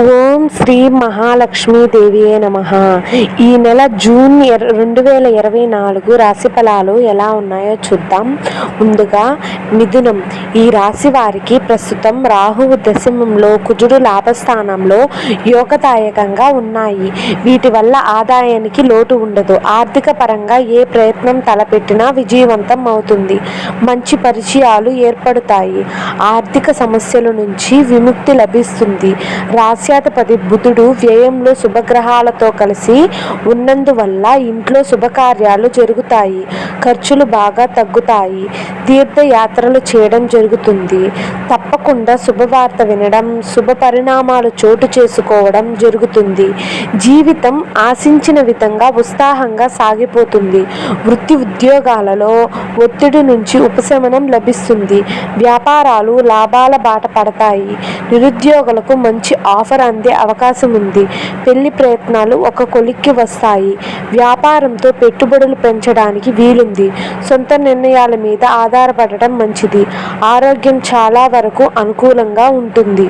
ఓం శ్రీ మహాలక్ష్మీదేవియే నమ. ఈ నెల జూన్ రెండు వేల ఇరవై నాలుగు రాశి ఫలాలు ఎలా ఉన్నాయో చూద్దాం. ముందుగా మిథునం. ఈ రాశి వారికి ప్రస్తుతం రాహువు దశమంలో కుజుడు లాభస్థానంలో యోగదాయకంగా ఉన్నాయి. వీటి వల్ల ఆదాయానికి లోటు ఉండదు. ఆర్థిక పరంగా ఏ ప్రయత్నం తలపెట్టినా విజయవంతం అవుతుంది. మంచి పరిచయాలు ఏర్పడతాయి. ఆర్థిక సమస్యల నుంచి విముక్తి లభిస్తుంది. రాశ్యాధిపతి బుధుడు వ్యయంలో శుభగ్రహాలతో కలిసి ఉన్నందువల్ల ఇంట్లో శుభకార్యాలు జరుగుతాయి. ఖర్చులు బాగా తగ్గుతాయి. తీర్థయాత్ర యాత్రలు చేయడం జరుగుతుంది. తప్పకుండా శుభవార్త వినడం శుభ పరిణామాలు చోటు చేసుకోవడం జరుగుతుంది. జీవితం ఆశించిన విధంగా ఉత్సాహంగా సాగిపోతుంది. వృత్తి ఉద్యోగాలలో ఒత్తిడి నుంచి ఉపశమనం లభిస్తుంది. వ్యాపారాలు లాభాల బాట పడతాయి. నిరుద్యోగులకు మంచి ఆఫర్ అందే అవకాశం ఉంది. పెళ్ళి ప్రయత్నాలు ఒక కొలిక్కి వస్తాయి. వ్యాపారంతో పెట్టుబడులు పెంచడానికి వీలుంది. సొంత నిర్ణయాల మీద ఆధారపడటం మంచి మంచిది. ఆరోగ్యం చాలా వరకు అనుకూలంగా ఉంటుంది.